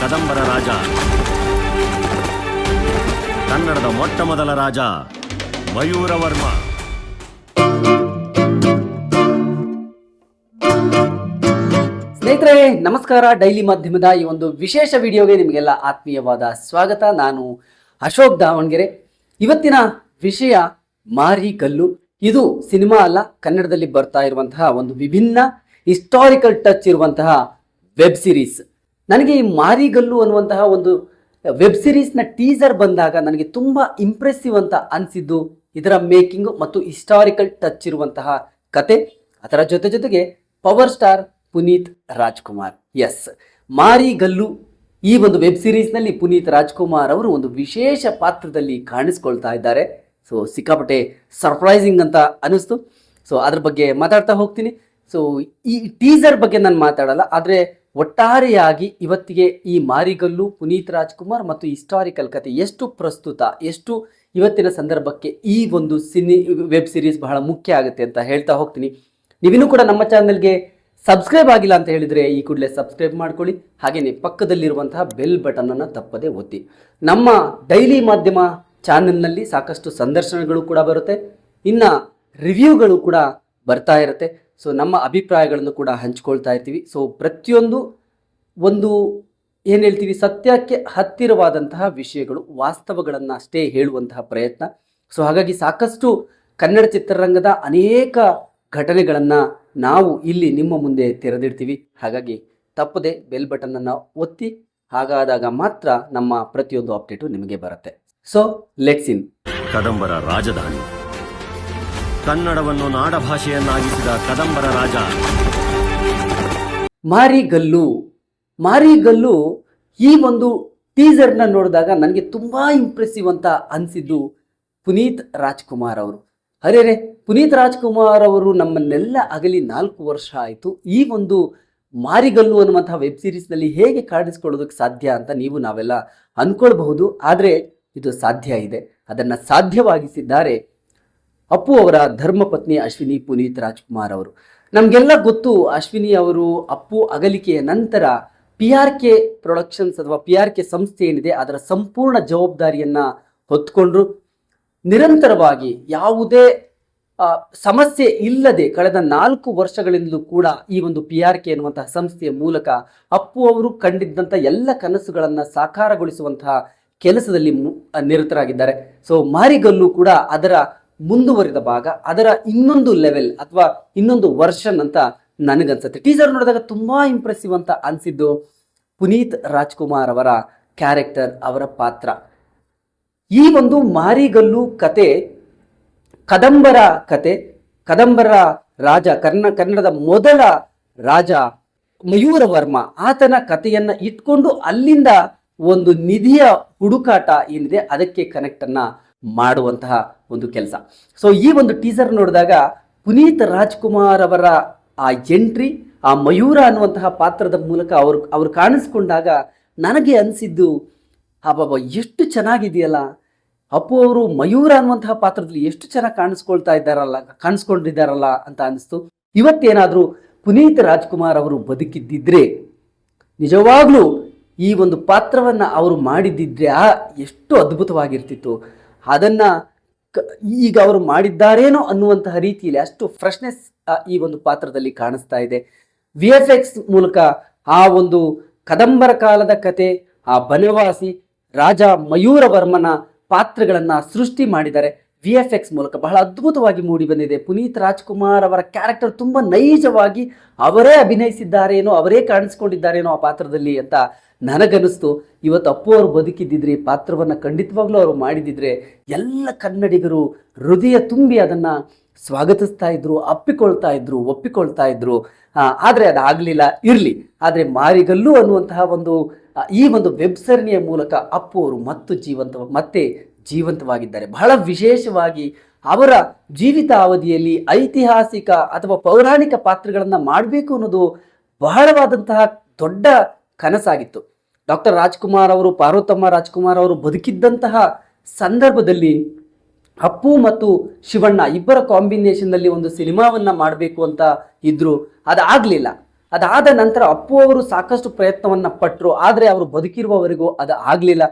ಕದಂಬರ ರಾಜ. ಕನ್ನಡದ ಮೊಟ್ಟ ಮೊದಲ ರಾಜ, ಮಯೂರವರ್ಮ. ಸ್ನೇಹಿತರೆ, ನಮಸ್ಕಾರ. ಡೈಲಿ ಮಾಧ್ಯಮದ ಈ ಒಂದು ವಿಶೇಷ ವಿಡಿಯೋಗೆ ನಿಮಗೆಲ್ಲ ಆತ್ಮೀಯವಾದ ಸ್ವಾಗತ. ನಾನು ಅಶೋಕ್ ದಾವಣಗೆರೆ. ಇವತ್ತಿನ ವಿಷಯ ಮಾರಿ ಕಲ್ಲು ಇದು ಸಿನಿಮಾ ಅಲ್ಲ, ಕನ್ನಡದಲ್ಲಿ ಬರ್ತಾ ಇರುವಂತಹ ಒಂದು ವಿಭಿನ್ನ ಹಿಸ್ಟಾರಿಕಲ್ ಟಚ್ ಇರುವಂತಹ ವೆಬ್ ಸಿರೀಸ್ ನನಗೆ ಈ ಮಾರಿಗಲ್ಲು ಅನ್ನುವಂತಹ ಒಂದು ವೆಬ್ ಸಿರೀಸ್ನ ಟೀಸರ್ ಬಂದಾಗ ನನಗೆ ತುಂಬ ಇಂಪ್ರೆಸಿವ್ ಅಂತ ಅನಿಸಿದ್ದು ಇದರ ಮೇಕಿಂಗ್ ಮತ್ತು ಹಿಸ್ಟಾರಿಕಲ್ ಟಚ್ ಇರುವಂತಹ ಕತೆ. ಅದರ ಜೊತೆ ಜೊತೆಗೆ power star Puneeth Rajkumar. Yes Marigallu ಈ ಒಂದು ವೆಬ್ ಸಿರೀಸ್ನಲ್ಲಿ ಪುನೀತ್ ರಾಜ್ಕುಮಾರ್ ಅವರು ಒಂದು ವಿಶೇಷ ಪಾತ್ರದಲ್ಲಿ ಕಾಣಿಸ್ಕೊಳ್ತಾ ಇದ್ದಾರೆ. ಸೊ ಸಿಕ್ಕಾಪಟ್ಟೆ ಸರ್ಪ್ರೈಸಿಂಗ್ ಅಂತ ಅನಿಸ್ತು. ಸೊ ಅದ್ರ ಬಗ್ಗೆ ಮಾತಾಡ್ತಾ ಹೋಗ್ತೀನಿ. ಸೊ ಈ ಟೀಸರ್ ಬಗ್ಗೆ ನಾನು ಮಾತಾಡಲ್ಲ, ಆದರೆ ಒಟ್ಟಾರೆಯಾಗಿ ಇವತ್ತಿಗೆ ಈ ಮಾರಿಗಲ್ಲು, ಪುನೀತ್ ರಾಜ್ಕುಮಾರ್ ಮತ್ತು ಹಿಸ್ಟಾರಿಕಲ್ ಕತೆ ಎಷ್ಟು ಪ್ರಸ್ತುತ, ಎಷ್ಟು ಇವತ್ತಿನ ಸಂದರ್ಭಕ್ಕೆ ಈ ಒಂದು ಸಿನಿ, ವೆಬ್ ಸಿರೀಸ್ ಬಹಳ ಮುಖ್ಯ ಆಗುತ್ತೆ ಅಂತ ಹೇಳ್ತಾ ಹೋಗ್ತೀನಿ. ನೀವಿನ್ನೂ ಕೂಡ ನಮ್ಮ ಚಾನಲ್ಗೆ ಸಬ್ಸ್ಕ್ರೈಬ್ ಆಗಿಲ್ಲ ಅಂತ ಹೇಳಿದರೆ ಈ ಕೂಡಲೇ ಸಬ್ಸ್ಕ್ರೈಬ್ ಮಾಡ್ಕೊಳ್ಳಿ. ಹಾಗೆಯೇ ಪಕ್ಕದಲ್ಲಿರುವಂತಹ ಬೆಲ್ ಬಟನನ್ನು ತಪ್ಪದೇ ಒತ್ತಿ. ನಮ್ಮ ಡೈಲಿ ಮಾಧ್ಯಮ ಚಾನೆಲ್ನಲ್ಲಿ ಸಾಕಷ್ಟು ಸಂದರ್ಶನಗಳು ಕೂಡ ಬರುತ್ತೆ. ಇನ್ನು ರಿವ್ಯೂಗಳು ಕೂಡ ಬರ್ತಾ ಇರುತ್ತೆ. ಸೊ ನಮ್ಮ ಅಭಿಪ್ರಾಯಗಳನ್ನು ಕೂಡ ಹಂಚ್ಕೊಳ್ತಾ ಇರ್ತೀವಿ. ಸೊ ಪ್ರತಿಯೊಂದು ಒಂದು ಏನು ಹೇಳ್ತೀವಿ, ಸತ್ಯಕ್ಕೆ ಹತ್ತಿರವಾದಂತಹ ವಿಷಯಗಳು ವಾಸ್ತವಗಳನ್ನು ಅಷ್ಟೇ ಹೇಳುವಂತಹ ಪ್ರಯತ್ನ. ಸೊ ಹಾಗಾಗಿ ಸಾಕಷ್ಟು ಕನ್ನಡ ಚಿತ್ರರಂಗದ ಅನೇಕ ಘಟನೆಗಳನ್ನು ನಾವು ಇಲ್ಲಿ ನಿಮ್ಮ ಮುಂದೆ ತೆರೆದಿಡ್ತೀವಿ. ಹಾಗಾಗಿ ತಪ್ಪದೆ ಬೆಲ್ ಬಟನನ್ನು ಒತ್ತಿ, ಹಾಗಾದಾಗ ಮಾತ್ರ ನಮ್ಮ ಪ್ರತಿಯೊಂದು ಅಪ್ಡೇಟು ನಿಮಗೆ ಬರುತ್ತೆ. ಸೊ ಲೆಟ್ಸ್ ಇನ್ ಕದಂಬರ ರಾಜಧಾನಿ. ಕನ್ನಡವನ್ನು ನಾಡಭಾಷೆಯನ್ನಾಗಿಸಿದ ಕದಂಬರ ರಾಜ. ಮಾರಿಗಲ್ಲು. ಮಾರಿಗಲ್ಲು ಈ ಒಂದು ಟೀಸರ್ನ ನೋಡಿದಾಗ ನನಗೆ ತುಂಬ ಇಂಪ್ರೆಸಿವ್ ಅಂತ ಅನಿಸಿದ್ದು ಪುನೀತ್ ರಾಜ್ಕುಮಾರ್ ಅವರು. ಅರೆ ಪುನೀತ್ ರಾಜ್ಕುಮಾರ್ ಅವರು ನಮ್ಮನ್ನೆಲ್ಲ ಅಗಲಿ ನಾಲ್ಕು ವರ್ಷ ಆಯಿತು. ಈ ಒಂದು ಮಾರಿಗಲ್ಲು ಅನ್ನುವಂಥ ವೆಬ್ ಸೀರೀಸ್ನಲ್ಲಿ ಹೇಗೆ ಕಾಣಿಸ್ಕೊಳ್ಳೋದಕ್ಕೆ ಸಾಧ್ಯ ಅಂತ ನೀವು ನಾವೆಲ್ಲ ಅಂದ್ಕೊಳ್ಬಹುದು ಆದರೆ ಇದು ಸಾಧ್ಯ ಇದೆ. ಅದನ್ನು ಸಾಧ್ಯವಾಗಿಸಿದ್ದಾರೆ ಅಪ್ಪು ಅವರ ಧರ್ಮಪತ್ನಿ ಅಶ್ವಿನಿ ಪುನೀತ್ ರಾಜ್ಕುಮಾರ್ ಅವರು. ನಮಗೆಲ್ಲ ಗೊತ್ತು ಅಶ್ವಿನಿ ಅವರು ಅಪ್ಪು ಅಗಲಿಕೆಯ ನಂತರ ಪಿ ಆರ್ ಕೆ ಪ್ರೊಡಕ್ಷನ್ಸ್ ಅಥವಾ ಪಿ ಆರ್ ಕೆ ಸಂಸ್ಥೆ ಏನಿದೆ ಅದರ ಸಂಪೂರ್ಣ ಜವಾಬ್ದಾರಿಯನ್ನು ಹೊತ್ಕೊಂಡ್ರು. ನಿರಂತರವಾಗಿ ಯಾವುದೇ ಸಮಸ್ಯೆ ಇಲ್ಲದೆ ಕಳೆದ ನಾಲ್ಕು ವರ್ಷಗಳಿಂದಲೂ ಕೂಡ ಈ ಒಂದು ಪಿ ಆರ್ ಕೆ ಎನ್ನುವಂತಹ ಸಂಸ್ಥೆಯ ಮೂಲಕ ಅಪ್ಪು ಅವರು ಕಂಡಿದ್ದಂಥ ಎಲ್ಲ ಕನಸುಗಳನ್ನು ಸಾಕಾರಗೊಳಿಸುವಂತಹ ಕೆಲಸದಲ್ಲಿ ನಿರತರಾಗಿದ್ದಾರೆ. ಸೊ ಮಾರಿಗಲ್ಲು ಕೂಡ ಅದರ ಮುಂದುವರಿದ ಭಾಗ, ಅದರ ಇನ್ನೊಂದು ಲೆವೆಲ್ ಅಥವಾ ಇನ್ನೊಂದು ವರ್ಷನ್ ಅಂತ ನನಗನ್ಸುತ್ತೆ. ಟೀಸರ್ ನೋಡಿದಾಗ ತುಂಬಾ ಇಂಪ್ರೆಸಿವ್ ಅಂತ ಅನಿಸಿದ್ದು ಪುನೀತ್ ರಾಜ್ಕುಮಾರ್ ಅವರ ಕ್ಯಾರೆಕ್ಟರ್ ಅವರ ಪಾತ್ರ. ಈ ಒಂದು ಮಾರಿಗಲ್ಲು ಕತೆ, ಕದಂಬರ ಕತೆ, ಕದಂಬರ ರಾಜ ಕರ್ನ ಕನ್ನಡದ ಮೊದಲ ರಾಜ ಮಯೂರ ವರ್ಮ, ಆತನ ಕಥೆಯನ್ನ ಇಟ್ಕೊಂಡು ಅಲ್ಲಿಂದ ಒಂದು ನಿಧಿಯ ಹುಡುಕಾಟ ಏನಿದೆ, ಅದಕ್ಕೆ ಕನೆಕ್ಟ್ ಅನ್ನ ಮಾಡುವಂತಹ ಒಂದು ಕೆಲಸ. ಸೊ ಈ ಒಂದು ಟೀಸರ್ ನೋಡಿದಾಗ ಪುನೀತ್ ರಾಜ್ಕುಮಾರ್ ಅವರ ಆ ಎಂಟ್ರಿ ಆ ಮಯೂರ ಅನ್ನುವಂತಹ ಪಾತ್ರದ ಮೂಲಕ ಅವರು ಅವರು ಕಾಣಿಸ್ಕೊಂಡಾಗ ನನಗೆ ಅನಿಸಿದ್ದು ಅಬ್ಬಾಬ ಎಷ್ಟು ಚೆನ್ನಾಗಿದೆಯಲ್ಲ. ಅಪ್ಪು ಅವರು ಮಯೂರ ಅನ್ನುವಂತಹ ಪಾತ್ರದಲ್ಲಿ ಎಷ್ಟು ಚೆನ್ನಾಗಿ ಕಾಣಿಸ್ಕೊಳ್ತಾ ಇದ್ದಾರಲ್ಲ, ಕಾಣಿಸ್ಕೊಂಡಿದ್ದಾರಲ್ಲ ಅಂತ ಅನಿಸ್ತು. ಇವತ್ತೇನಾದರೂ ಪುನೀತ್ ರಾಜ್ಕುಮಾರ್ ಅವರು ಬದುಕಿದ್ದಿದ್ರೆ, ನಿಜವಾಗ್ಲೂ ಈ ಒಂದು ಪಾತ್ರವನ್ನು ಅವರು ಮಾಡಿದ್ದಿದ್ರೆ, ಆ, ಎಷ್ಟು ಅದ್ಭುತವಾಗಿರ್ತಿತ್ತು. ಅದನ್ನ ಈಗ ಅವರು ಮಾಡಿದ್ದಾರೇನೋ ಅನ್ನುವಂತಹ ರೀತಿಯಲ್ಲಿ ಅಷ್ಟು ಫ್ರೆಶ್ನೆಸ್ ಈ ಒಂದು ಪಾತ್ರದಲ್ಲಿ ಕಾಣಿಸ್ತಾ ಇದೆ. ವಿ ಎಫ್ ಎಕ್ಸ್ ಮೂಲಕ ಆ ಒಂದು ಕದಂಬರ ಕಾಲದ ಕತೆ, ಆ ಬನವಾಸಿ ರಾಜ ಮಯೂರವರ್ಮನ ಪಾತ್ರಗಳನ್ನ ಸೃಷ್ಟಿ ಮಾಡಿದ್ದಾರೆ. ವಿ ಎಫ್ ಎಕ್ಸ್ ಮೂಲಕ ಬಹಳ ಅದ್ಭುತವಾಗಿ ಮೂಡಿ ಬಂದಿದೆ. ಪುನೀತ್ ರಾಜ್ಕುಮಾರ್ ಅವರ ಕ್ಯಾರೆಕ್ಟರ್ ತುಂಬ ನೈಜವಾಗಿ ಅವರೇ ಅಭಿನಯಿಸಿದ್ದಾರೇನೋ, ಅವರೇ ಕಾಣಿಸ್ಕೊಂಡಿದ್ದಾರೇನೋ ಆ ಪಾತ್ರದಲ್ಲಿ ಅಂತ ನನಗನ್ನಿಸ್ತು. ಇವತ್ತು ಅಪ್ಪು ಅವರು ಬದುಕಿದ್ದಿದ್ರೆ, ಈ ಪಾತ್ರವನ್ನು ಖಂಡಿತವಾಗ್ಲೂ ಅವರು ಮಾಡಿದಿದ್ರೆ ಎಲ್ಲ ಕನ್ನಡಿಗರು ಹೃದಯ ತುಂಬಿ ಅದನ್ನು ಸ್ವಾಗತಿಸ್ತಾ ಇದ್ರು, ಅಪ್ಪಿಕೊಳ್ತಾ ಇದ್ರು, ಒಪ್ಪಿಕೊಳ್ತಾ ಇದ್ರು. ಆದರೆ ಅದು ಆಗಲಿಲ್ಲ ಇರ್ಲಿ. ಆದ್ರೆ ಮಾರಿಗಲ್ಲು ಅನ್ನುವಂತಹ ಒಂದು ಈ ಒಂದು ವೆಬ್ ಸರಣಿಯ ಮೂಲಕ ಅಪ್ಪು ಅವರು ಮತ್ತು ಜೀವಂತ ಮತ್ತೆ ಜೀವಂತವಾಗಿದ್ದಾರೆ. ಬಹಳ ವಿಶೇಷವಾಗಿ ಅವರ ಜೀವಿತ ಅವಧಿಯಲ್ಲಿ ಐತಿಹಾಸಿಕ ಅಥವಾ ಪೌರಾಣಿಕ ಪಾತ್ರಗಳನ್ನು ಮಾಡಬೇಕು ಅನ್ನೋದು ಬಹಳವಾದಂತಹ ದೊಡ್ಡ ಕನಸಾಗಿತ್ತು. ಡಾಕ್ಟರ್ ರಾಜ್ಕುಮಾರ್ ಅವರು, ಪಾರ್ವತಮ್ಮ ರಾಜ್ಕುಮಾರ್ ಅವರು ಬದುಕಿದ್ದಂತಹ ಸಂದರ್ಭದಲ್ಲಿ ಅಪ್ಪು ಮತ್ತು ಶಿವಣ್ಣ ಇಬ್ಬರ ಕಾಂಬಿನೇಷನ್ನಲ್ಲಿ ಒಂದು ಸಿನಿಮಾವನ್ನ ಮಾಡಬೇಕು ಅಂತ ಇದ್ದರು ಅದಾಗಲಿಲ್ಲ. ಅದಾದ ನಂತರ ಅಪ್ಪು ಅವರು ಸಾಕಷ್ಟು ಪ್ರಯತ್ನವನ್ನ ಪಟ್ಟರು ಆದರೆ ಅವರು ಬದುಕಿರುವವರೆಗೂ ಅದು ಆಗಲಿಲ್ಲ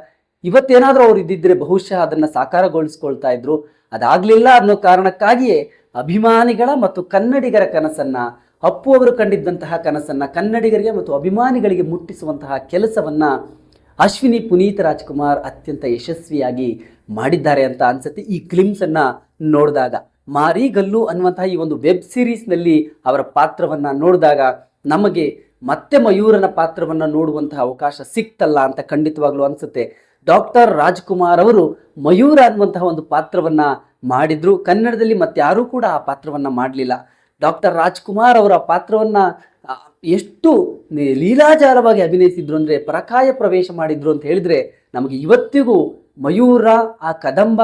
ಇವತ್ತೇನಾದರೂ ಅವ್ರು ಇದ್ದಿದ್ರೆ ಬಹುಶಃ ಅದನ್ನು ಸಾಕಾರಗೊಳಿಸ್ಕೊಳ್ತಾ ಇದ್ರು. ಅದಾಗಲಿಲ್ಲ ಅನ್ನೋ ಕಾರಣಕ್ಕಾಗಿಯೇ ಅಭಿಮಾನಿಗಳ ಮತ್ತು ಕನ್ನಡಿಗರ ಕನಸನ್ನು, ಅಪ್ಪು ಅವರು ಕಂಡಿದ್ದಂತಹ ಕನಸನ್ನು, ಕನ್ನಡಿಗರಿಗೆ ಮತ್ತು ಅಭಿಮಾನಿಗಳಿಗೆ ಮುಟ್ಟಿಸುವಂತಹ ಕೆಲಸವನ್ನು ಅಶ್ವಿನಿ ಪುನೀತ್ ರಾಜ್ಕುಮಾರ್ ಅತ್ಯಂತ ಯಶಸ್ವಿಯಾಗಿ ಮಾಡಿದ್ದಾರೆ ಅಂತ ಅನ್ಸುತ್ತೆ. ಈ ಕ್ಲಿಮ್ಸನ್ನು ನೋಡಿದಾಗ ಮಾರಿಗಲ್ಲು ಅನ್ನುವಂತಹ ಈ ಒಂದು ವೆಬ್ ಸಿರೀಸ್ನಲ್ಲಿ ಅವರ ಪಾತ್ರವನ್ನ ನೋಡಿದಾಗ ನಮಗೆ ಮತ್ತೆ ಮಯೂರನ ಪಾತ್ರವನ್ನ ನೋಡುವಂತಹ ಅವಕಾಶ ಸಿಕ್ತಲ್ಲ ಅಂತ ಖಂಡಿತವಾಗ್ಲೂ ಅನ್ಸುತ್ತೆ. ಡಾಕ್ಟರ್ ರಾಜ್ಕುಮಾರ್ ಅವರು ಮಯೂರ ಅನ್ನುವಂತಹ ಒಂದು ಪಾತ್ರವನ್ನು ಮಾಡಿದ್ರು. ಕನ್ನಡದಲ್ಲಿ ಮತ್ತಾರೂ ಕೂಡ ಆ ಪಾತ್ರವನ್ನು ಮಾಡಲಿಲ್ಲ. ಡಾಕ್ಟರ್ ರಾಜ್ಕುಮಾರ್ ಅವರ ಪಾತ್ರವನ್ನು ಎಷ್ಟು ಲೀಲಾಜಾಲವಾಗಿ ಅಭಿನಯಿಸಿದ್ರು ಅಂದರೆ ಪರಕಾಯ ಪ್ರವೇಶ ಮಾಡಿದ್ರು ಅಂತ ಹೇಳಿದ್ರೆ ನಮಗೆ ಇವತ್ತಿಗೂ ಮಯೂರ, ಆ ಕದಂಬ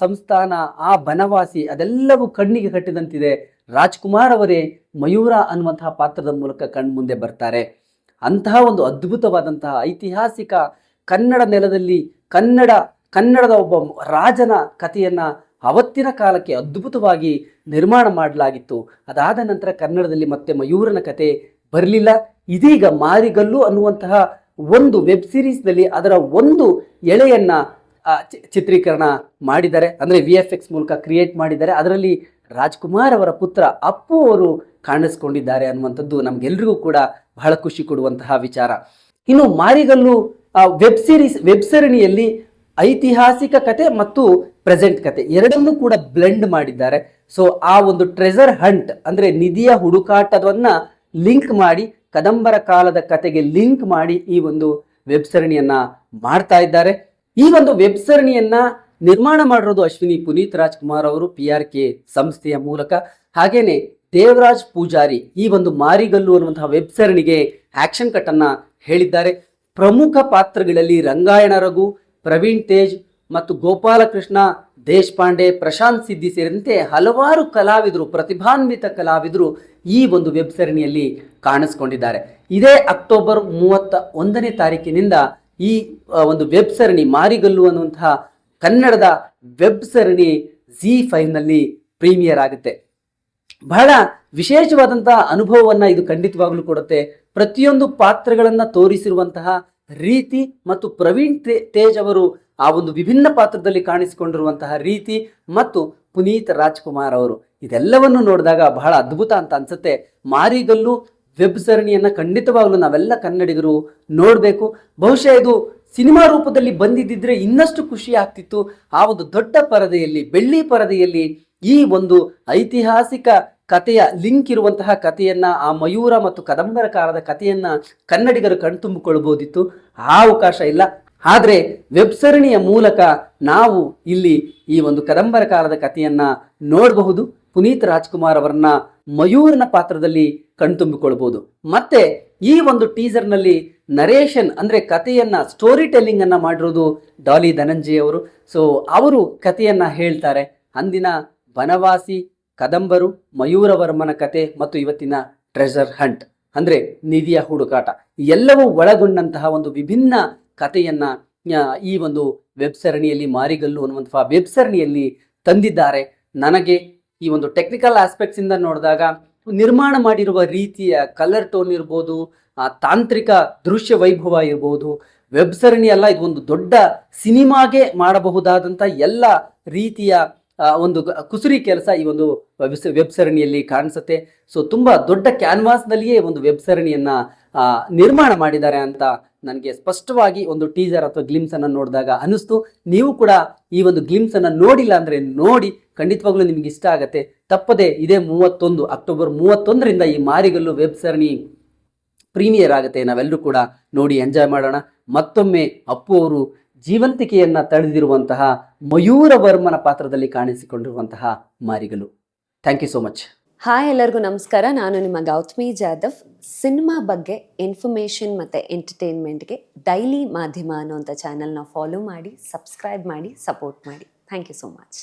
ಸಂಸ್ಥಾನ, ಆ ಬನವಾಸಿ ಅದೆಲ್ಲವೂ ಕಣ್ಣಿಗೆ ಕಟ್ಟಿದಂತಿದೆ. ರಾಜ್ಕುಮಾರ್ ಅವರೇ ಮಯೂರ ಅನ್ನುವಂತಹ ಪಾತ್ರದ ಮೂಲಕ ಕಣ್ಮುಂದೆ ಬರ್ತಾರೆ. ಅಂತಹ ಒಂದು ಅದ್ಭುತವಾದಂತಹ ಐತಿಹಾಸಿಕ ಕನ್ನಡ ನೆಲದಲ್ಲಿ ಕನ್ನಡ, ಕನ್ನಡದ ಒಬ್ಬ ರಾಜನ ಕಥೆಯನ್ನ ಅವತ್ತಿನ ಕಾಲಕ್ಕೆ ಅದ್ಭುತವಾಗಿ ನಿರ್ಮಾಣ ಮಾಡಲಾಗಿತ್ತು. ಅದಾದ ನಂತರ ಕನ್ನಡದಲ್ಲಿ ಮತ್ತೆ ಮಯೂರನ ಕತೆ ಬರಲಿಲ್ಲ. ಇದೀಗ ಮಾರಿಗಲ್ಲು ಅನ್ನುವಂತಹ ಒಂದು ವೆಬ್ ಸಿರೀಸ್ನಲ್ಲಿ ಅದರ ಒಂದು ಎಳೆಯನ್ನ ಚಿತ್ರೀಕರಣ ಮಾಡಿದ್ದಾರೆ. ಅಂದರೆ ವಿ ಎಫ್ ಎಕ್ಸ್ ಮೂಲಕ ಕ್ರಿಯೇಟ್ ಮಾಡಿದ್ದಾರೆ. ಅದರಲ್ಲಿ ರಾಜ್ಕುಮಾರ್ ಅವರ ಪುತ್ರ ಅಪ್ಪು ಅವರು ಕಾಣಿಸ್ಕೊಂಡಿದ್ದಾರೆ ಅನ್ನುವಂಥದ್ದು ನಮಗೆಲ್ರಿಗೂ ಕೂಡ ಬಹಳ ಖುಷಿ ಕೊಡುವಂತಹ ವಿಚಾರ. ಇನ್ನು ಮಾರಿಗಲ್ಲು ವೆಬ್ ಸೀರೀಸ್ ವೆಬ್ ಸರಣಿಯಲ್ಲಿ ಐತಿಹಾಸಿಕ ಕತೆ ಮತ್ತು ಪ್ರೆಸೆಂಟ್ ಕತೆ ಎರಡನ್ನೂ ಕೂಡ ಬ್ಲೆಂಡ್ ಮಾಡಿದ್ದಾರೆ. ಸೊ ಆ ಒಂದು ಟ್ರೆಸರ್ ಹಂಟ್ ಅಂದ್ರೆ ನಿಧಿಯ ಹುಡುಕಾಟವನ್ನ ಲಿಂಕ್ ಮಾಡಿ, ಕದಂಬರ ಕಾಲದ ಕತೆಗೆ ಲಿಂಕ್ ಮಾಡಿ ಈ ಒಂದು ವೆಬ್ ಸರಣಿಯನ್ನ ಮಾಡ್ತಾ ಇದ್ದಾರೆ. ಈ ಒಂದು ವೆಬ್ ಸರಣಿಯನ್ನ ನಿರ್ಮಾಣ ಮಾಡಿರೋದು ಅಶ್ವಿನಿ ಪುನೀತ್ ರಾಜ್ಕುಮಾರ್ ಅವರು ಪಿ ಆರ್ ಕೆ ಸಂಸ್ಥೆಯ ಮೂಲಕ. ಹಾಗೇನೆ ದೇವರಾಜ್ ಪೂಜಾರಿ ಈ ಒಂದು ಮಾರಿಗಲ್ಲು ಅನ್ನುವಂತಹ ವೆಬ್ ಸರಣಿಗೆ ಆಕ್ಷನ್ ಕಟ್ ಅನ್ನ ಹೇಳಿದ್ದಾರೆ. ಪ್ರಮುಖ ಪಾತ್ರಗಳಲ್ಲಿ ರಂಗಾಯಣ ರಘು, ಪ್ರವೀಣ್ ತೇಜ್ ಮತ್ತು ಗೋಪಾಲಕೃಷ್ಣ, ದೇಶಪಾಂಡೆ, ಪ್ರಶಾಂತ್ ಸಿದ್ದಿ ಸೇರಿದಂತೆ ಹಲವಾರು ಕಲಾವಿದರು, ಪ್ರತಿಭಾನ್ವಿತ ಕಲಾವಿದರು ಈ ಒಂದು ವೆಬ್ ಸರಣಿಯಲ್ಲಿ ಕಾಣಿಸ್ಕೊಂಡಿದ್ದಾರೆ. ಇದೇ ಅಕ್ಟೋಬರ್ ಮೂವತ್ತ ಒಂದನೇ ತಾರೀಕಿನಿಂದ ಈ ಒಂದು ವೆಬ್ ಸರಣಿ ಮಾರಿಗಲ್ಲು ಅನ್ನುವಂತಹ ಕನ್ನಡದ ವೆಬ್ ಸರಣಿ ಜಿ ಫೈವ್ನಲ್ಲಿ ಪ್ರೀಮಿಯರ್ ಆಗುತ್ತೆ. ಬಹಳ ವಿಶೇಷವಾದಂತಹ ಅನುಭವವನ್ನು ಇದು ಖಂಡಿತವಾಗ್ಲೂ ಕೊಡುತ್ತೆ. ಪ್ರತಿಯೊಂದು ಪಾತ್ರಗಳನ್ನು ತೋರಿಸಿರುವಂತಹ ರೀತಿ ಮತ್ತು ಪ್ರವೀಣ್ ತೇಜ್ ಅವರು ಆ ಒಂದು ವಿಭಿನ್ನ ಪಾತ್ರದಲ್ಲಿ ಕಾಣಿಸಿಕೊಂಡಿರುವಂತಹ ರೀತಿ ಮತ್ತು ಪುನೀತ್ ರಾಜ್ಕುಮಾರ್ ಅವರು. ಇದೆಲ್ಲವನ್ನು ನೋಡಿದಾಗ ಬಹಳ ಅದ್ಭುತ ಅಂತ ಅನ್ಸುತ್ತೆ. ಮಾರಿಗಲ್ಲು ವೆಬ್ ಸರಣಿಯನ್ನ ಖಂಡಿತವಾಗ್ಲೂ ನಾವೆಲ್ಲ ಕನ್ನಡಿಗರು ನೋಡಬೇಕು. ಬಹುಶಃ ಇದು ಸಿನಿಮಾ ರೂಪದಲ್ಲಿ ಬಂದಿದ್ದಿದ್ರೆ ಇನ್ನಷ್ಟು ಖುಷಿ ಆಗ್ತಿತ್ತು. ಆ ಒಂದು ದೊಡ್ಡ ಪರದೆಯಲ್ಲಿ, ಬೆಳ್ಳಿ ಪರದೆಯಲ್ಲಿ ಈ ಒಂದು ಐತಿಹಾಸಿಕ ಕಥೆಯ ಲಿಂಕ್ ಇರುವಂತಹ ಕಥೆಯನ್ನ, ಆ ಮಯೂರ ಮತ್ತು ಕದಂಬರ ಕಾಲದ ಕಥೆಯನ್ನ ಕನ್ನಡಿಗರು ಕಣ್ತುಂಬಿಕೊಳ್ಬೋದಿತ್ತು ಆ ಅವಕಾಶ ಇಲ್ಲ. ಆದರೆ ವೆಬ್ ಸರಣಿಯ ಮೂಲಕ ನಾವು ಇಲ್ಲಿ ಈ ಒಂದು ಕದಂಬರ ಕಾಲದ ಕಥೆಯನ್ನ ನೋಡಬಹುದು. ಪುನೀತ್ ರಾಜ್ಕುಮಾರ್ ಅವರನ್ನ ಮಯೂರನ ಪಾತ್ರದಲ್ಲಿ ಕಣ್ತುಂಬಿಕೊಳ್ಬೋದು ಮತ್ತೆ ಈ ಒಂದು ಟೀಸರ್ನಲ್ಲಿ ನರೇಷನ್ ಅಂದ್ರೆ ಕಥೆಯನ್ನ ಸ್ಟೋರಿ ಟೆಲ್ಲಿಂಗ್ ಅನ್ನ ಮಾಡಿರೋದು ಡಾಲಿ ಧನಂಜಯ ಅವರು. ಸೊ ಅವರು ಕಥೆಯನ್ನ ಹೇಳ್ತಾರೆ. ಅಂದಿನ ಬನವಾಸಿ ಕದಂಬರು, ಮಯೂರವರ್ಮನ ಕತೆ ಮತ್ತು ಇವತ್ತಿನ ಟ್ರೆಜರ್ ಹಂಟ್. ಅಂದ್ರೆ ನಿಧಿಯ ಹುಡುಕಾಟ. ಎಲ್ಲವೂ ಒಳಗೊಂಡಂತಹ ಒಂದು ವಿಭಿನ್ನ ಕಥೆಯನ್ನ ಈ ಒಂದು ವೆಬ್ ಸರಣಿಯಲ್ಲಿ ಮಾರಿಗಲ್ಲು ಅನ್ನುವಂತಹ ವೆಬ್ ಸರಣಿಯಲ್ಲಿ ತಂದಿದ್ದಾರೆ. ನನಗೆ ಈ ಒಂದು ಟೆಕ್ನಿಕಲ್ ಆಸ್ಪೆಕ್ಟ್ಸ್ ಇಂದ ನೋಡಿದಾಗ ನಿರ್ಮಾಣ ಮಾಡಿರುವ ರೀತಿಯ ಕಲರ್ ಟೋನ್ ಇರ್ಬೋದು, ಆ, ತಾಂತ್ರಿಕ ದೃಶ್ಯ ವೈಭವ ಇರ್ಬೋದು, ವೆಬ್ ಸರಣಿ ಅಲ್ಲ ಇದು ಒಂದು ದೊಡ್ಡ ಸಿನಿಮಾಗೆ ಮಾಡಬಹುದಾದಂಥ ಎಲ್ಲ ರೀತಿಯ ಒಂದು ಕುಸುರಿ ಕೆಲಸ ಈ ಒಂದು ವೆಬ್ ಸರಣಿಯಲ್ಲಿ ಕಾಣಿಸುತ್ತೆ. ಸೊ ತುಂಬಾ ದೊಡ್ಡ ಕ್ಯಾನ್ವಾಸ್ನಲ್ಲಿಯೇ ಒಂದು ವೆಬ್ ಸರಣಿಯನ್ನ ನಿರ್ಮಾಣ ಮಾಡಿದ್ದಾರೆ ಅಂತ ನನಗೆ ಸ್ಪಷ್ಟವಾಗಿ ಒಂದು ಟೀಸರ್ ಅಥವಾ ಗ್ಲಿಮ್ಸ್ ಅನ್ನ ನೋಡಿದಾಗ ಅನಿಸ್ತು ನೀವು ಕೂಡ ಈ ಒಂದು ಗ್ಲಿಮ್ಸ್ ಅನ್ನ ನೋಡಿಲ್ಲ ಅಂದ್ರೆ ನೋಡಿ, ಖಂಡಿತವಾಗ್ಲೂ ನಿಮ್ಗೆ ಇಷ್ಟ ಆಗತ್ತೆ. ತಪ್ಪದೆ ಇದೇ ಮೂವತ್ತೊಂದು, ಅಕ್ಟೋಬರ್ ಮೂವತ್ತೊಂದರಿಂದ ಈ ಮಾರಿಗಲ್ಲು ವೆಬ್ ಸರಣಿ ಪ್ರೀಮಿಯರ್ ಆಗುತ್ತೆ. ನಾವೆಲ್ಲರೂ ಕೂಡ ನೋಡಿ ಎಂಜಾಯ್ ಮಾಡೋಣ. ಮತ್ತೊಮ್ಮೆ ಅಪ್ಪು ಅವರು ಜೀವಂತಿಕೆಯನ್ನ ತಳೆದಿರುವಂತಹ ಮಯೂರವರ್ಮನ ಪಾತ್ರದಲ್ಲಿ ಕಾಣಿಸಿಕೊಂಡಿರುವಂತಹ Marigalu thank you so much hi ಎಲ್ಲರಿಗೂ ನಮಸ್ಕಾರ. ನಾನು ನಿಮ್ಮ ಗೌತಮಿ ಜಾಧವ್. ಸಿನಿಮಾ ಬಗ್ಗೆ ಇನ್ಫಾರ್ಮೇಷನ್ ಮತ್ತು ಎಂಟರ್ಟೈನ್ಮೆಂಟ್ಗೆ ಡೈಲಿ ಮಾಧ್ಯಮ ಅನ್ನೋಂಥ ಚಾನಲ್ನ ಫಾಲೋ ಮಾಡಿ ಸಬ್ಸ್ಕ್ರೈಬ್ ಮಾಡಿ ಸಪೋರ್ಟ್ ಮಾಡಿ. Thank you so much